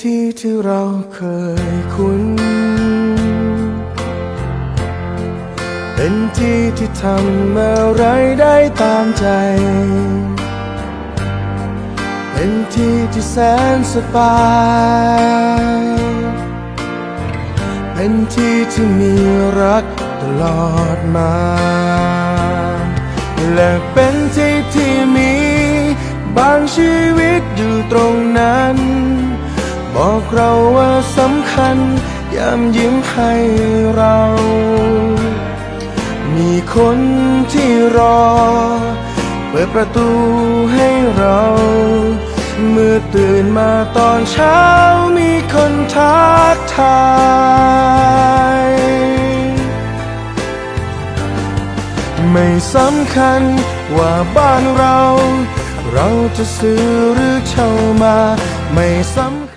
ที่ที่เราเคยคุ้น เป็นที่ที่ทำอะไรได้ตามใจ เป็นที่ที่แสนสบาย เป็นที่ที่มีรักตลอดมา และเป็นที่ที่มีบางชีวิตอยู่ตรงนั้น บอกเราว่าสำคัญ ยามยิ้มให้เรา มีคนที่รอ เปิดประตูให้เรา เมื่อตื่นมาตอนเช้ามีคนทักทายไม่สำคัญว่าบ้านเรา เราจะซื้อหรือเช่ามา ไม่สำ